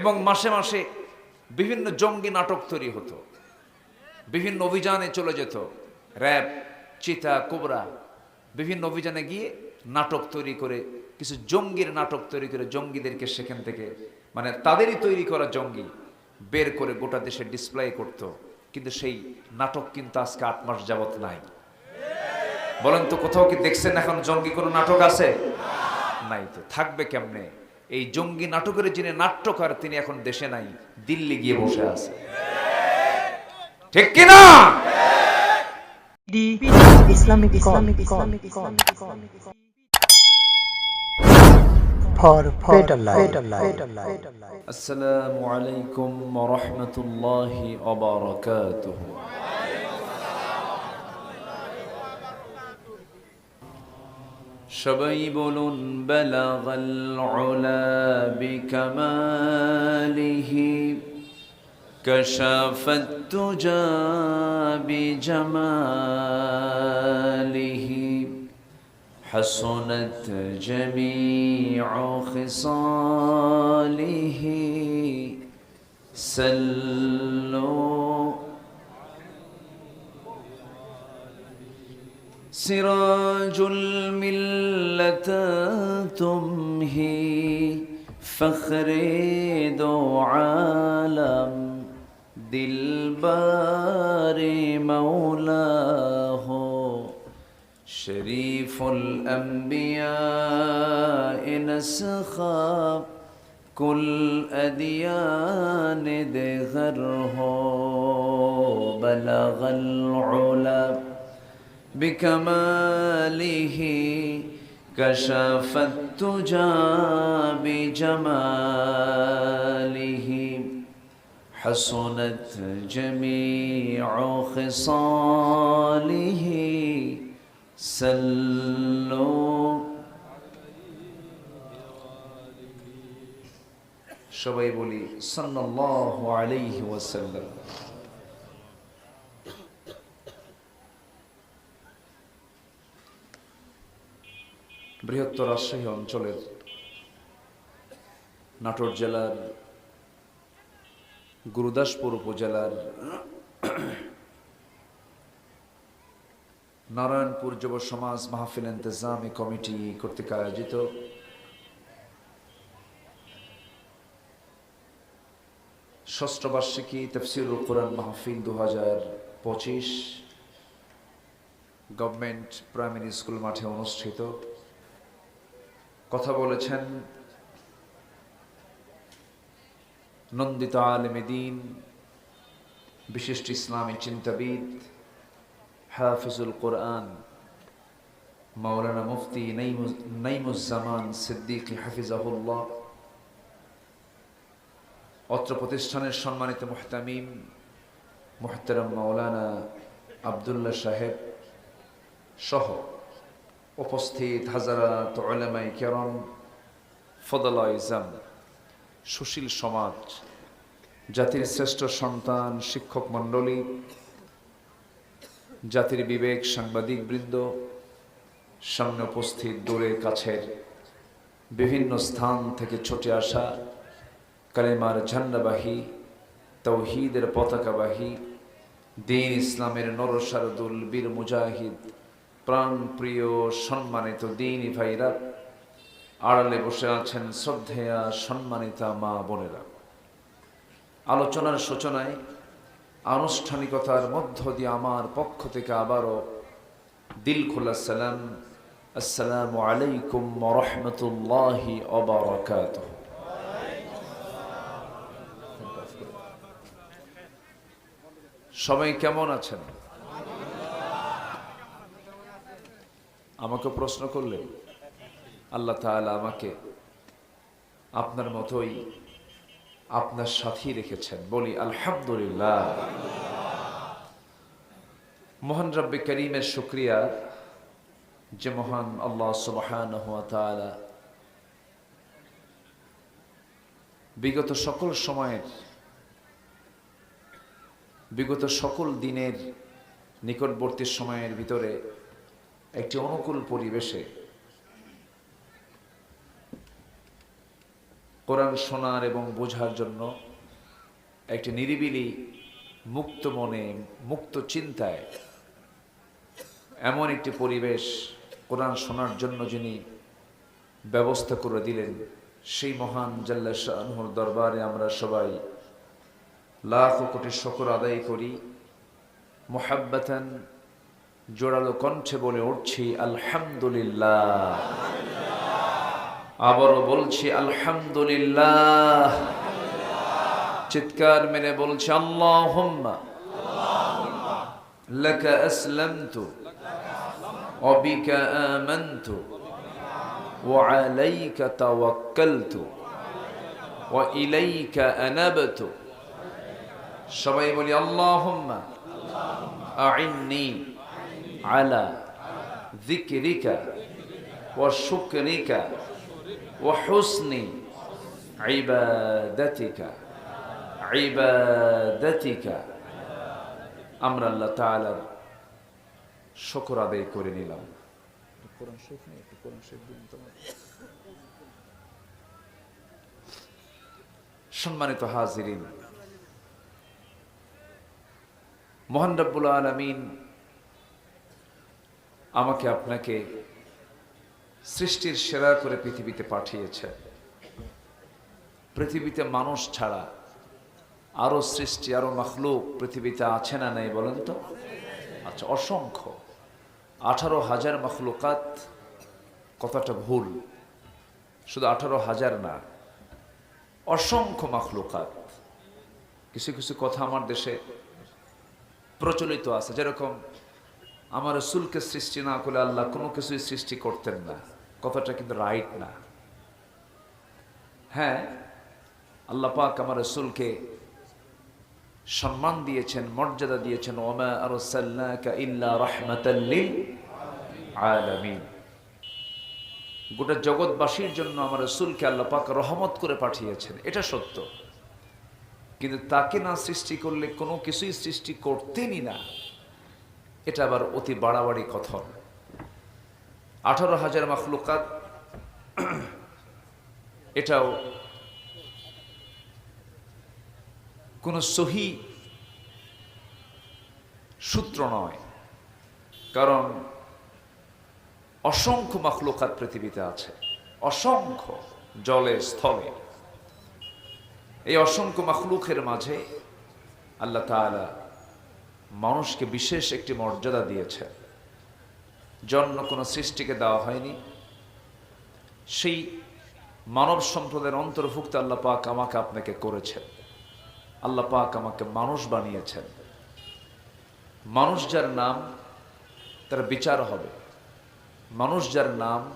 এবং মাসে মাসে বিভিন্ন জঙ্গি নাটক তৈরি হতো। বিভিন্ন অভিযানে চলে যেত। র্যাব, চিতা, কোবরা। বিভিন্ন অভিযানে গিয়ে নাটক তৈরি করে, কিছু জঙ্গির নাটক তৈরি করে জঙ্গিদেরকে সেখান থেকে মানে তাদেরই তৈরি করা জঙ্গি বের করে গোটা দেশে ডিসপ্লে করত। কিন্তু সেই নাটক কিন্তু আজকে আট মাস যাবত নাই। বলেন তো কোথাও কি দেখছেন এখন জঙ্গি কোনো নাটক আছে? নাই তো। থাকবে কেমনে? এই জঙ্গি নাটকের যিনি নাট্যকার তিনি এখন দেশে নাই দিল্লি গিয়ে বসে আছে। ঠিক কিনা? আসসালামু আলাইকুম রহমতুল্লাহ রাহমাতুল্লাহি সবাই বলুন بلغ العلا بكماله كشف التجى بجماله حسنت جميع خصاله سلوا سراج الملة تمهي فخر دو عالم دلبار مولاه شريف الأنبياء نسخا كل أديان دغره بلغ العلا بكماله كشف التجى بجماله حسنت جميع خصاله سلوا সবাই বলি সাল্লাল্লাহু আলাইহি ওয়াসাল্লাম বৃহত্তর রাজশাহী অঞ্চলের নাটোর জেলার গুরুদাসপুর উপজেলার নারায়ণপুর যুব সমাজ মাহফিল ইন্তজামি কমিটি কর্তৃক আয়োজিত ষষ্ঠ বার্ষিকী তফসিরুল কোরআন মাহফিল দু হাজার পঁচিশ গভর্নমেন্ট প্রাইমারি স্কুল মাঠে অনুষ্ঠিত। কথা বলেছেন নন্দিত আলমেদিন বিশিষ্ট ইসলামী চিন্তাবিদ হাফিজুল কোরআন মাওলানা মুফতি নাইমুজ্জামান সিদ্দিকী হাফিজাহুল্লাহ, অত্র প্রতিষ্ঠানের সম্মানিত মুহতামিম মুহতারাম মাওলানা আবদুল্লাহ সাহেব সহ উপস্থিত হাজারাত ওলামাই কেরম ফদলা ইজাম সুশীল সমাজ, জাতির শ্রেষ্ঠ সন্তান, শিক্ষক মণ্ডলী, জাতির বিবেক সাংবাদিক বৃন্দ, সামনে উপস্থিত দূরে কাছের বিভিন্ন স্থান থেকে ছুটে আসা কালেমার ঝান্ডাবাহী, তৌহিদের পতাকাবাহী, দিন ইসলামের নরসারদুল বীর মুজাহিদ প্রাণ প্রিয়, সম্মানিত দিনই ভাইরা, আড়ালে বসে আছেন শ্রদ্ধেয়া, সম্মানিতা মা বোনেরা। আলোচনার সূচনায়, আনুষ্ঠানিকতার মধ্য দিয়ে আমার পক্ষ থেকে আবারও দিল খোলা সালাম, আসসালামু আলাইকুম রহমতুল্লাহি অবরাকাত সবাই কেমন আছেন? আমাকে প্রশ্ন করলেন, আল্লাহ তাআলা আমাকে আপনার মতোই আপনার সাথেই রেখেছেন। বলি, আলহামদুলিল্লাহ। মহান রব্বে করিমের শুক্রিয়া যে মহান আল্লাহ সুবহান বিগত সকল সময়ের, বিগত সকল দিনের নিকটবর্তী সময়ের ভিতরে একটি অনুকূল পরিবেশে কোরআন শোনার এবং বোঝার জন্য একটি নিরিবিলি মুক্ত মনে, মুক্ত চিন্তায় এমন একটি পরিবেশ কোরআন শোনার জন্য যিনি ব্যবস্থা করে দিলেন, সেই মহান জাল্লা শাহর দরবারে আমরা সবাই লাখ কোটি শকর আদায় করি। মোহাব্বাতান জোরালো কণ্ঠে বলে উঠছি আলহামদুলিল্লাহ আবারও বলছি আলহামদুলিল্লাহ চিৎকার মেরে বলছি আল্লাহ لك أسلمت وبك آمنت وعليك توكلت وإليك أنبت সবাই বলি আল্লাহুম্মা আইন্নি আলা যিকরিকা ওয়া শুকরিকা ওয়া হুসনি ইবাদাতিকা ইবাদাতিকা আমরা আল্লাহ তাআলার শুকর আদায় করে নিলাম। কোরআন শরীফ নেই একটু কোরআন শরীফ দিন তোমার সম্মানিত হাজিরিন মোহান রব্বুল আলমিন আমাকে আপনাকে সৃষ্টির সেরা করে পৃথিবীতে পাঠিয়েছে। পৃথিবীতে মানুষ ছাড়া আরও সৃষ্টি, আরও মখলুক পৃথিবীতে আছে না নেই বলেন তো? আচ্ছা অসংখ্য। আঠারো হাজার মখলুকাত, কথাটা ভুল। শুধু আঠারো হাজার না, অসংখ্য মখলুকাত। কিছু কিছু কথা আমার দেশে প্রচলিত আছে। যেরকম আমার রসুলকে সৃষ্টি না করলে আল্লাহ কোনো কিছুই সৃষ্টি করতেন না। কথাটা কিন্তু রাইট না। হ্যাঁ আল্লাহ পাক আমার রসুলকে সম্মান দিয়েছেন, মর্যাদা দিয়েছেন। ওমা আলামিন। গোটা জগৎবাসীর জন্য আমার রসুলকে আল্লাহ পাক রহমত করে পাঠিয়েছেন, এটা সত্য। কিন্তু তাকে না সৃষ্টি করলে কোনো কিছুই সৃষ্টি করতেনই না। এটা আবার অতি বাড়াবাড়ি কথন আঠারো হাজার মাখলুকাত, এটাও কোন সহি সূত্র নয়, কারণ অসংখ্য মাখলুকাত পৃথিবীতে আছে, অসংখ্য জলে, স্থলে। এই অসংখ্য মাখলুকের মাঝে আল্লাহ তাআলা মানুষকে বিশেষ একটি মর্যাদা দিয়েছে। জন্য কোনো সৃষ্টিকে দেওয়া হয়নি। সেই মানব সম্প্রদায়ের অন্তর্ভুক্ত আল্লাহ পাক আমাকে আপনাকে করেছেন। আল্লাহ পাক আমাকে মানুষ বানিয়েছেন। মানুষ যার নাম, তার বিচার হবে। মানুষ যার নাম,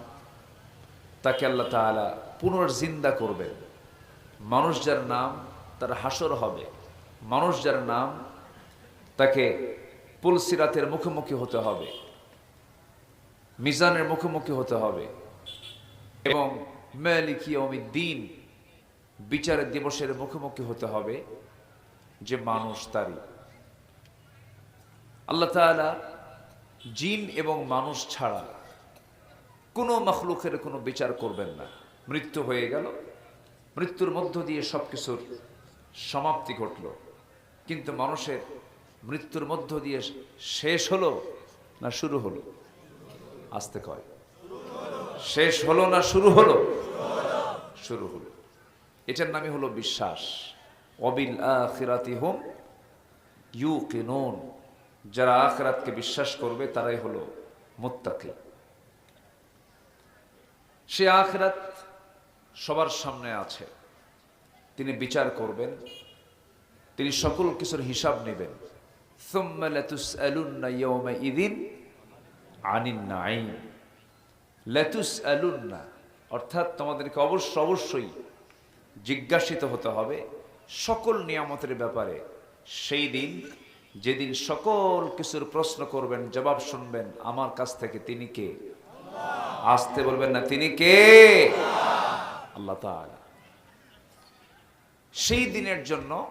তাকে আল্লাহ তাআলা পুনর্জিন্দা করবেন। মানুষ যার নাম, তার হাসর হবে। মানুষ যার নাম তাকে পুলসিরাতের মুখোমুখি হতে হবে, মিজানের মুখোমুখি হতে হবে এবং মেলিকি দিন বিচারের দিবসের মুখোমুখি হতে হবে যে মানুষ তারই। আল্লাহ জিন এবং মানুষ ছাড়া কোনো মখলুকের কোনো বিচার করবেন না। মৃত্যু হয়ে গেল, মৃত্যুর মধ্য দিয়ে সবকিছুর সমাপ্তি ঘটল। কিন্তু মানুষের মৃত্যুর মধ্য দিয়ে শেষ হলো না শুরু হলো? আসতে কয়। শেষ হলো না শুরু হলো? শুরু হলো। এটার নামই হলো বিশ্বাস। অবিল আখিরাতি হোম ইউ কেনন যারা আখরাতকে বিশ্বাস করবে, তারাই হলো মুত্তাকি। সে আখরাত সবার সামনে আছে। তিনি বিচার করবেন। তিনি সকল কিছুর হিসাব নেবেন। অর্থাৎ তোমাদেরকে অবশ্য অবশ্যই জিজ্ঞাসিত হতে হবে সকল নিয়ামতের ব্যাপারে। সেই দিন, যেদিন সকল কিছুর প্রশ্ন করবেন, জবাব শুনবেন, আমার কাছ থেকে তিনি কে? আসতে বলবেন না, তিনি কে? আল্লাহ সেই দিনের জন্য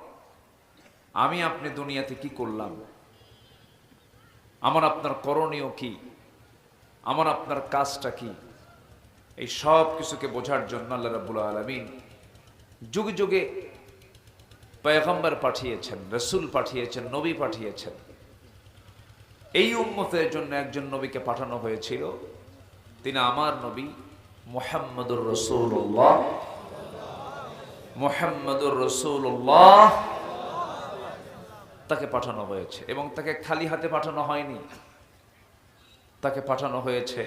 আমি আপনি দুনিয়াতে কি করলাম? আমার আপনার করণীয় কি? আমার আপনার কাজটা কি? এই সব কিছুকে বোঝার জন্য আল্লাহ রাব্বুল আলামিন যুগে যুগে পয়গম্বর পাঠিয়েছেন, রসুল পাঠিয়েছেন, নবী পাঠিয়েছেন। এই উম্মতের জন্য একজন নবীকে পাঠানো হয়েছিল। তিনি আমার নবী মোহাম্মদুর রসুল্লাহ মোহাম্মদুর রসুল্লাহ তাকে পাঠানো হয়েছে এবং তাকে খালি হাতে পাঠানো হয়নি। তাকে পাঠানো হয়েছে।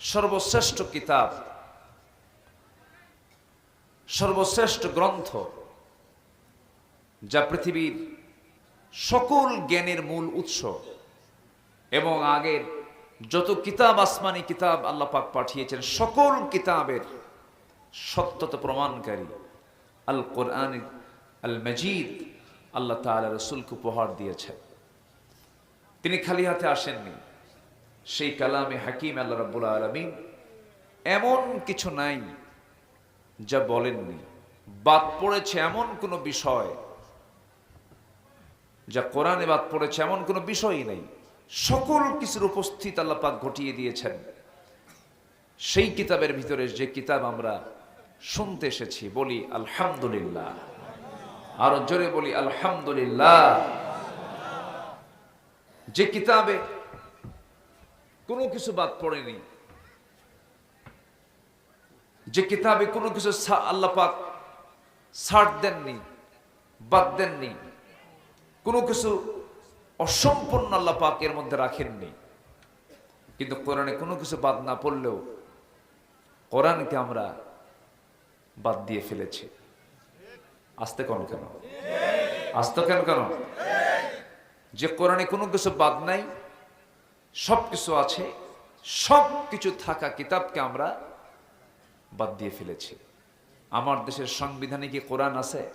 সর্বশ্রেষ্ঠ কিতাব, সর্বশ্রেষ্ঠ গ্রন্থ, যা পৃথিবীর সকল জ্ঞানের মূল উৎস এবং আগের যত কিতাব, আসমানি কিতাব আল্লাহ পাক পাঠিয়েছেন, সকল কিতাবের সত্যতা প্রমাণকারী। আল কোরআন আল মজিদ আল্লাহ তাআলা রসুলকে উপহার দিয়েছেন। তিনি খালি হাতে আসেননি। সেই কালামে হাকিম আল্লাহ রাব্বুল আলমিন এমন কিছু নাই যা বলেননি। বাদ পড়েছে এমন কোনো বিষয় যা কোরআনে বাদ পড়েছে এমন কোনো বিষয়ই নেই। সকল কিছুর উপস্থিত আল্লাহ পাক ঘটিয়ে দিয়েছেন। সেই কিতাবের ভিতরে যে কিতাব আমরা শুনতে এসেছি, বলি আলহামদুলিল্লাহ। আরও জোরে বলি, আলহামদুলিল্লাহ। যে কিতাবে কোনো কিছু বাদ পড়েনি, যে কিতাবে কোনো কিছু সা- আল্লাহ পাক ছাড় দেননি, বাদ দেননি, কোনো কিছু অসম্পূর্ণ আল্লাহ পাক এর মধ্যে রাখেননি, কিন্তু কোরআনে কোনো কিছু বাদ না পড়লেও কোরআনকে আমরা বাদ দিয়ে ফেলেছি। আসতে কেন কেন? আসতে কেন কেন? যে কোরআনে কোনো কিছু বাদ নাই, সব কিছু আছে, সব কিছু থাকা কিতাবকে আমরা বাদ দিয়ে ফেলেছি। আমার দেশের সংবিধানে কি কোরআন আছে?